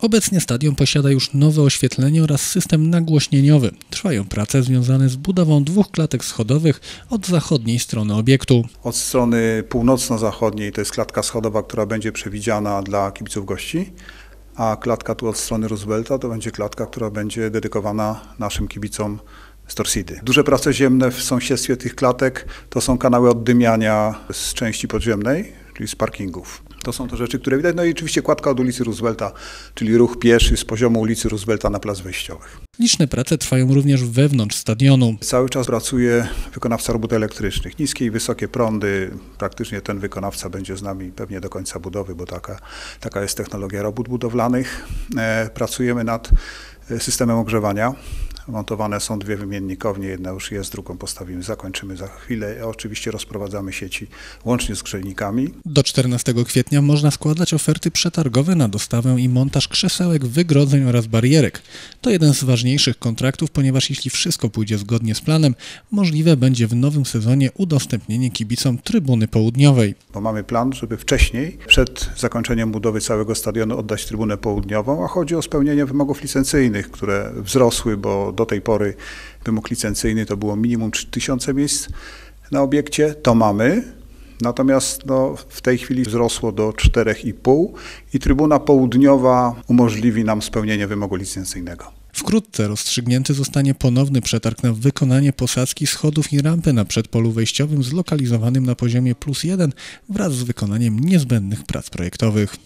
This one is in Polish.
Obecnie stadion posiada już nowe oświetlenie oraz system nagłośnieniowy. Trwają prace związane z budową dwóch klatek schodowych od zachodniej strony obiektu. Od strony północno-zachodniej to jest klatka schodowa, która będzie przewidziana dla kibiców gości, a klatka tu od strony Roosevelta to będzie klatka, która będzie dedykowana naszym kibicom Stor City. Duże prace ziemne w sąsiedztwie tych klatek to są kanały oddymiania z części podziemnej, czyli z parkingów. To są te rzeczy, które widać. No i oczywiście kładka od ulicy Roosevelta, czyli ruch pieszy z poziomu ulicy Roosevelta na plac wyjściowych. Liczne prace trwają również wewnątrz stadionu. Cały czas pracuje wykonawca robót elektrycznych. Niskie i wysokie prądy. Praktycznie ten wykonawca będzie z nami pewnie do końca budowy, bo taka, taka jest technologia robót budowlanych. E, pracujemy nad systemem ogrzewania. Montowane są dwie wymiennikownie, jedna już jest, drugą postawimy, zakończymy za chwilę. Oczywiście rozprowadzamy sieci łącznie z grzejnikami. Do 14 kwietnia można składać oferty przetargowe na dostawę i montaż krzesełek, wygrodzeń oraz barierek. To jeden z ważniejszych kontraktów, ponieważ jeśli wszystko pójdzie zgodnie z planem, możliwe będzie w nowym sezonie udostępnienie kibicom trybuny południowej. Bo mamy plan, żeby wcześniej, przed zakończeniem budowy całego stadionu oddać trybunę południową, a chodzi o spełnienie wymogów licencyjnych, które wzrosły, bo do tej pory wymóg licencyjny to było minimum 3000 miejsc na obiekcie, to mamy. Natomiast no, w tej chwili wzrosło do 4,5 i trybuna południowa umożliwi nam spełnienie wymogu licencyjnego. Wkrótce rozstrzygnięty zostanie ponowny przetarg na wykonanie posadzki schodów i rampy na przedpolu wejściowym zlokalizowanym na poziomie plus jeden wraz z wykonaniem niezbędnych prac projektowych.